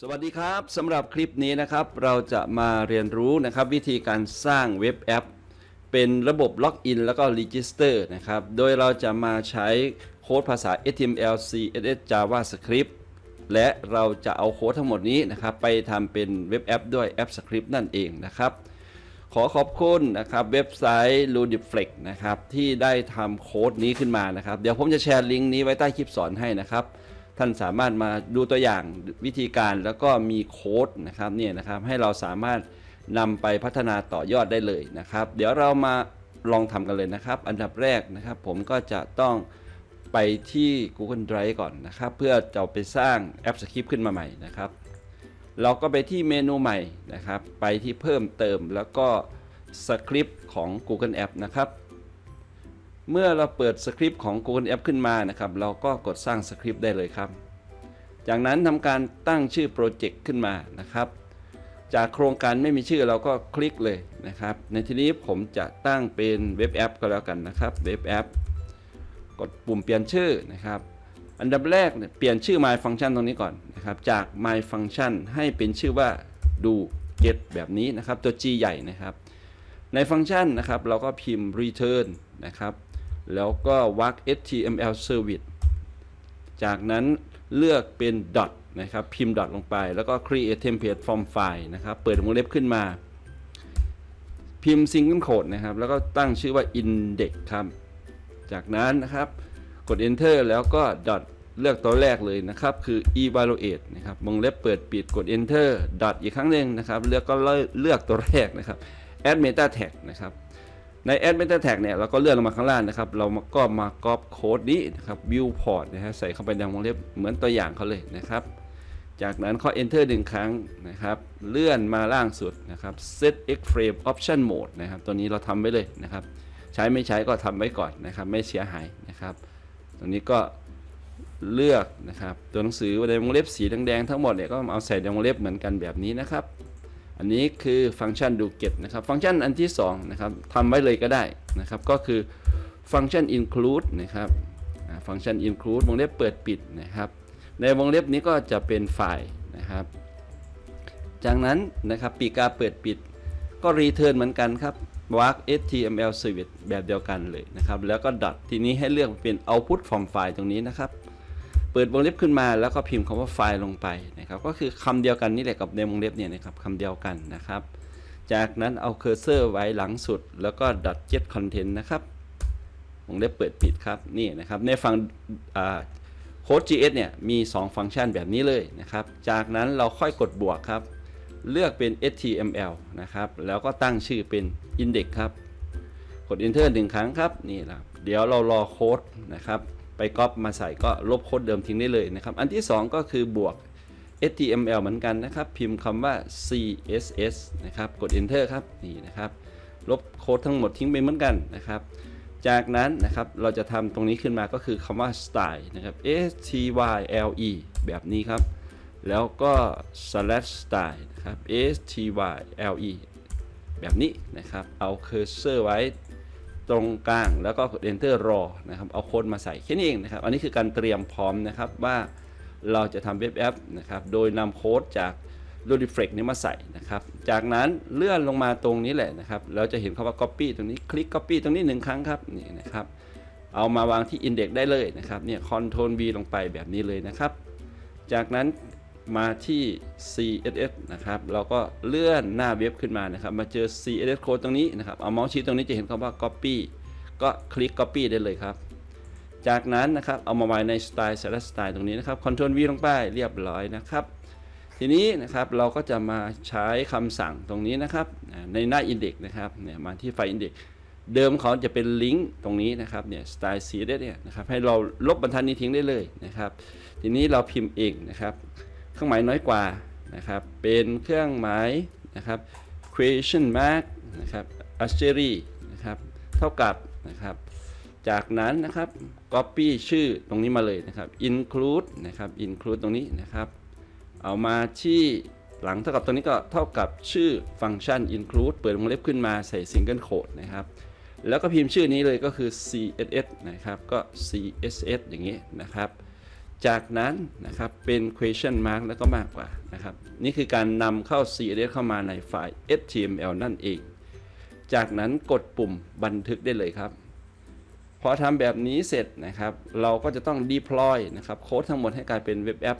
สวัสดีครับสำหรับคลิปนี้นะครับเราจะมาเรียนรู้นะครับวิธีการสร้างเว็บแอป เป็นระบบล็อกอินแล้วก็ Register นะครับโดยเราจะมาใช้โค้ดภาษา HTML CSS JavaScript และเราจะเอาโค้ดทั้งหมดนี้นะครับไปทำเป็นเว็บแอปด้วยแอป Script นั่นเองนะครับขอขอบคุณนะครับเว็บไซต์ Ludiflex นะครับที่ได้ทำโค้ดนี้ขึ้นมานะครับ เดี๋ยวผมจะแชร์ลิงก์นี้ไว้ใต้คลิปสอนให้นะครับ ท่านสามารถมาดูตัวอย่างวิธีการแล้วก็มีโค้ดนะครับเนี่ยนะครับให้เราสามารถนำไปพัฒนาต่อยอดได้เลยนะครับ เดี๋ยวเรามาลองทำกันเลยนะครับ อันดับแรกนะครับ ผมก็จะต้องไปที่ Google Drive ก่อนนะครับ เพื่อจะไปสร้างแอปสคริปต์ขึ้นมาใหม่นะครับ เราก็ไปที่เมนูใหม่นะครับ ไปที่เพิ่มเติมแล้วก็สคริปต์ของ Google App นะครับ เมื่อเราเปิดสคริปต์ของ Google App ขึ้นมานะครับ เราก็กดสร้างสคริปต์ได้เลยครับ จากนั้นทำการตั้งชื่อโปรเจกต์ขึ้นมานะครับ จากโครงการไม่มีชื่อเราก็คลิกเลยนะครับ ในที่นี้ผมจะตั้งเป็นเว็บแอปก็แล้วกันนะครับ เว็บแอป กดปุ่มเปลี่ยนชื่อนะครับ อันดับแรกเนี่ยเปลี่ยนชื่อ my function ตรงนี้ก่อนนะครับ จาก my function ให้เป็นชื่อว่าดู get แบบนี้นะครับ ตัว G ใหญ่นะครับ ในฟังก์ชันนะครับ เราก็พิมพ์ return นะครับ แล้วก็ walk html service จากนั้นเลือกเป็น dot นะครับ พิมพ์ dot ลงไป แล้วก็ create template from file นะครับ เปิดวงเล็บขึ้นมา พิมพ์ single quote นะครับ แล้วก็ตั้งชื่อว่า index ครับ จากนั้นนะครับ กด enter แล้วก็ dot เลือกตัวแรกเลยนะครับ คือ evaluate นะครับวงเล็บเปิดปิดกด enter dot อีกครั้งหนึ่งนะครับ เลือกก็เลือกตัวแรกนะครับ add meta tag นะครับใน add meta tag เนี่ยเราก็เลื่อนลงมาข้างล่างนะครับ เราก็มาก๊อปโค้ดนี้นะครับ viewport นะฮะใส่เข้าไปในวงเล็บเหมือนตัวอย่างเขาเลยนะครับ จากนั้นข้อ enter หนึ่งครั้งนะครับ เลื่อนมาล่างสุดนะครับ set x frame option mode นะครับ ตัวนี้เราทำไว้เลยนะครับ ใช้ไม่ใช้ก็ทำไว้ก่อนนะครับ ไม่เสียหายนะครับตรงนี้ก็เลือกนะครับ ตัวหนังสือในวงเล็บสีแดงๆทั้งหมดเนี่ยก็เอาใส่ในวงเล็บเหมือนกันแบบนี้นะครับ อันนี้คือฟังก์ชันดูเก็ตนะครับ ฟังก์ชันอันที่2นะครับทำไว้เลยก็ได้นะครับ ก็คือฟังก์ชัน include นะครับฟังก์ชัน include วงเล็บเปิดปิดนะครับ ในวงเล็บนี้ก็จะเป็นไฟล์นะครับ จากนั้นนะครับปีกาเปิดปิด ก็ return เหมือนกันครับ walk html service แบบเดียวกันเลยนะครับ แล้วก็ dot ทีนี้ให้เลือกเป็น output from file ตรงนี้นะครับ เปิดวงเล็บขึ้นมาแล้วก็พิมพ์คำว่าไฟล์ลงไปนะครับ ก็คือคำเดียวกันนี่แหละกับในวงเล็บเนี่ยนะครับคำเดียวกันนะครับ จากนั้นเอาเคอร์เซอร์ไว้หลังสุด แล้วก็ dot get content นะครับวงเล็บเปิดปิดครับนี่นะครับในฝั่งโค้ด GS เนี่ยมี 2 ฟังก์ชันแบบนี้เลยนะครับ จากนั้นเราค่อยกดบวกครับ เลือกเป็น HTML นะครับ แล้วก็ตั้งชื่อเป็น index ครับ กด enter หนึ่งครั้งครับ นี่แหละเดี๋ยวเรารอโค้ดนะครับ ไปก๊อปมาใส่ก็ลบโค้ดเดิมทิ้งได้เลยนะครับ อันที่ 2 ก็คือบวก HTML เหมือนกันนะครับ พิมพ์คำว่า CSS นะครับ กด enter ครับนี่นะครับ ลบโค้ดทั้งหมดทิ้งไปเหมือนกันนะครับ จากนั้นนะครับเราจะทำตรงนี้ขึ้นมาก็คือคำว่า style นะครับ S T Y L E แบบนี้ครับ แล้วก็ slash style นะครับ S T Y L E แบบนี้นะครับ เอาเคอร์เซอร์ไว้ ตรงกลางแล้วก็กด enter รอนะครับเอาโค้ดมาใส่แค่นี้เองนะครับ อันนี้คือการเตรียมพร้อมนะครับว่าเราจะทำเว็บแอปนะครับโดยนำโค้ดจาก l u d i f l e x นี้มาใส่นะครับ จากนั้นเลื่อนลงมาตรงนี้แหละนะครับ เราจะเห็นคำว่า copy ตรงนี้คลิก copy ตรงนี้หนึ่งครั้งครับนี่นะครับ เอามาวางที่ index ได้เลยนะครับเนี่ย control V ลงไปแบบนี้เลยนะครับ จากนั้น มาที่ CSS นะครับ เราก็เลื่อนหน้าเว็บขึ้นมานะครับ มาเจอ CSS code ตรงนี้นะครับ เอาเมาส์ชี้ตรงนี้จะเห็นคำว่า copy ก็คลิก copy ได้เลยครับ จากนั้นนะครับ เอามาไว้ใน style select style ตรงนี้นะครับ control V ลงไปเรียบร้อยนะครับ ทีนี้นะครับเราก็จะมาใช้คำสั่งตรงนี้นะครับ ในหน้า index นะครับ เนี่ยมาที่ไฟ index เดิมเขาจะเป็นลิงก์ตรงนี้นะครับเนี่ย style css เนี่ยนะครับให้เราลบบรรทัดนี้ทิ้งได้เลยนะครับ ทีนี้เราพิมพ์เองนะครับ เครื่องหมายน้อยกว่านะครับ เป็นเครื่องหมายนะครับ question mark นะครับ asteri นะครับ เท่ากับนะครับ จากนั้นนะครับ copy ชื่อตรงนี้มาเลยนะครับ include นะครับ include ตรงนี้นะครับ เอามาที่หลังเท่ากับตัวนี้ก็เท่ากับชื่อฟังก์ชัน include เปิดวงเล็บขึ้นมาใส่ single quote นะครับแล้วก็พิมพ์ชื่อนี้เลยก็คือ css นะครับ ก็ css อย่างนี้นะครับ จากนั้นนะครับเป็น question mark แล้วก็มากกว่านะครับนี่คือการนำเข้า CSS เข้ามาในไฟล์ HTML นั่นเอง จากนั้นกดปุ่มบันทึกได้เลยครับ พอทำแบบนี้เสร็จนะครับ เราก็จะต้อง deploy นะครับโค้ดทั้งหมดให้กลายเป็นเว็บแอป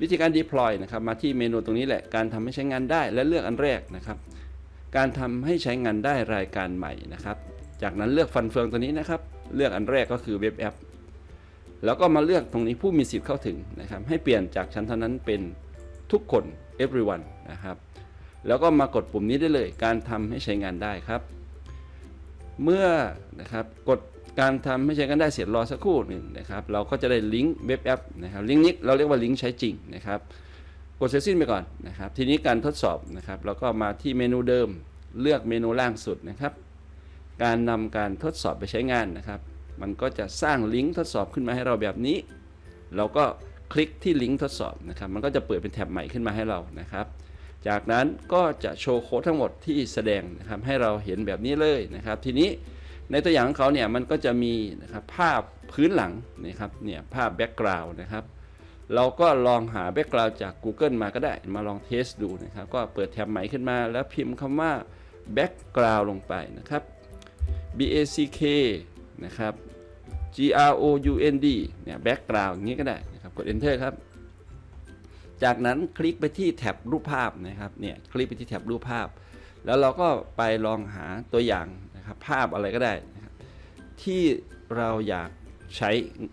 วิธีการ deploy นะครับมาที่เมนูตรงนี้แหละการทำให้ใช้งานได้และเลือกอันแรกนะครับ การทำให้ใช้งานได้รายการใหม่นะครับ จากนั้นเลือกฟันเฟืองตัวนี้นะครับ เลือกอันแรกก็คือเว็บแอป แล้วก็มาเลือกตรงนี้ผู้มีสิทธิ์เข้าถึงนะครับ ให้เปลี่ยนจากชั้นเท่านั้นเป็นทุกคน everyone นะครับ แล้วก็มากดปุ่มนี้ได้เลย การทำให้ใช้งานได้ครับ เมื่อนะครับกดการทำให้ใช้งานได้เสร็จรอสักครู่หนึ่งนะครับ เราก็จะได้ลิงก์เว็บแอปนะครับลิงก์นี้เราเรียกว่าลิงก์ใช้จริงนะครับ กดเสร็จสิ้นไปก่อนนะครับ ทีนี้การทดสอบนะครับเราก็มาที่เมนูเดิม เลือกเมนูล่างสุดนะครับ การนำการทดสอบไปใช้งานนะครับ มันก็จะสร้างลิงก์ทดสอบขึ้นมาให้เราแบบนี้ เราก็คลิกที่ลิงก์ทดสอบนะครับ มันก็จะเปิดเป็นแท็บใหม่ขึ้นมาให้เรานะครับ จากนั้นก็จะโชว์โค้ดทั้งหมดที่แสดงนะครับให้เราเห็นแบบนี้เลยนะครับ ทีนี้ในตัวอย่างของเขาเนี่ยมันก็จะมีนะครับภาพพื้นหลังนะครับเนี่ยภาพแบ็กกราวน์นะครับเราก็ลองหาแบ็กกราวด์จาก Google มาก็ได้มาลองเทสดูนะครับ ก็เปิดแท็บใหม่ขึ้นมา แล้วพิมพ์คำว่าแบ็กกราวด์ลงไปนะครับ B A C K นะครับ G R O U N D เนี่ยแบ็กกราวด์อย่างนี้ก็ได้นะครับ กด Enter ครับ จากนั้นคลิกไปที่แท็บรูปภาพนะครับ เนี่ย คลิกไปที่แท็บรูปภาพ แล้วเราก็ไปลองหาตัวอย่างนะครับ ภาพอะไรก็ได้นะครับ ที่เราอยากใช้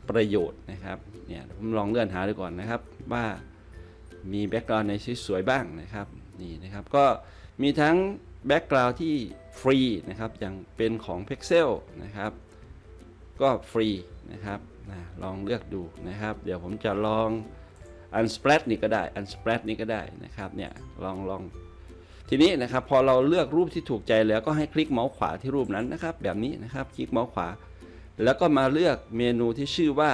ประโยชน์นะครับ เนี่ยผมลองเลื่อนหาดูก่อนนะครับ ว่ามีแบ็กกราวด์ในสวยบ้างนะครับ นี่นะครับ ก็มีทั้งแบ็กกราวด์ที่ฟรีนะครับ อย่างเป็นของ Pixel นะครับ ก็ฟรีนะครับนะลองเลือกดูนะครับ เดี๋ยวผมจะลอง unsplash นี่ก็ได้ unsplash นี่ก็ได้นะครับเนี่ยลองลองทีนี้นะครับพอเราเลือกรูปที่ถูกใจแล้วก็ให้คลิกเมาส์ขวาที่รูปนั้นนะครับ แบบนี้นะครับคลิกเมาส์ขวา แล้วก็มาเลือกเมนูที่ชื่อว่า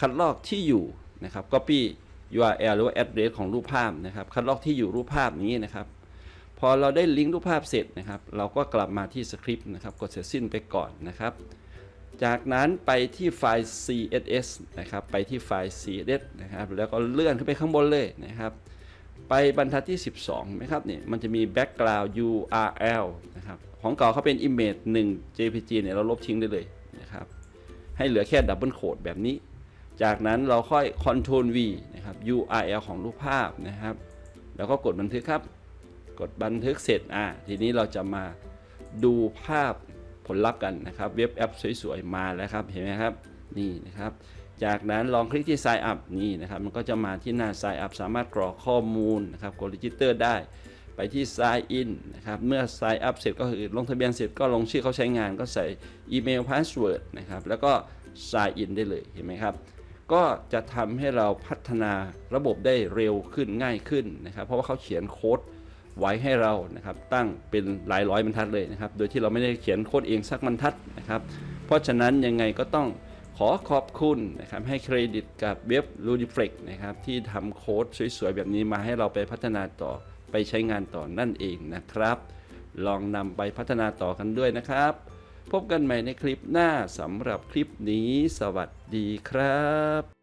คัดลอกที่อยู่นะครับ copy URL หรือว่า address ของรูปภาพนะครับ คัดลอกที่อยู่รูปภาพนี้นะครับ พอเราได้ลิงก์รูปภาพเสร็จนะครับ เราก็กลับมาที่สคริปต์นะครับ กดเสร็จสิ้นไปก่อนนะครับ จากนั้นไปที่ไฟล์ CSS นะครับ ไปที่ไฟล์ CSS นะครับ แล้วก็เลื่อนขึ้นไปข้างบนเลยนะครับ ไปบรรทัดที่ 12นะครับเนี่ย มันจะมี background URL นะครับ ของเก่าเขาเป็น image 1 JPG เนี่ย เราลบทิ้งได้เลยนะครับ ให้เหลือแค่ดับเบิลโคดแบบนี้ จากนั้นเราค่อย control V นะครับ URL ของรูปภาพนะครับ แล้วก็กดบันทึกครับ กดบันทึกเสร็จ อ่าทีนี้เราจะมาดูภาพ ผลลัพธ์กันนะครับเว็บแอปสวยๆมาแล้วครับเห็นไหมครับนี่นะครับจากนั้นลองคลิกที่ Sign Up นี่นะครับมันก็จะมาที่หน้า Sign Up สามารถกรอกข้อมูลนะครับกด Register ได้ไปที่ Sign In นะครับเมื่อ Sign Up เสร็จก็คือลงทะเบียนเสร็จก็ลงชื่อเขาใช้งานก็ใส่อีเมล Password นะครับแล้วก็ Sign In ได้เลยเห็นไหมครับก็จะทำให้เราพัฒนาระบบได้เร็วขึ้นง่ายขึ้นนะครับเพราะว่าเขาเขียนโค้ด ไว้ให้เรานะครับตั้งเป็นหลายร้อยบรรทัดเลยนะครับ โดยที่เราไม่ได้เขียนโค้ดเองสักบรรทัดนะครับ เพราะฉะนั้นยังไงก็ต้องขอขอบคุณนะครับให้เครดิตกับเว็บ l u d i f l e x นะครับที่ทำโค้ดสวยๆ แบบนี้มาให้เราไปพัฒนาต่อไปใช้งานต่อนั่นเองนะครับ ลองนำไปพัฒนาต่อกันด้วยนะครับ พบกันใหม่ในคลิปหน้าสำหรับคลิปนี้ สวัสดีครับ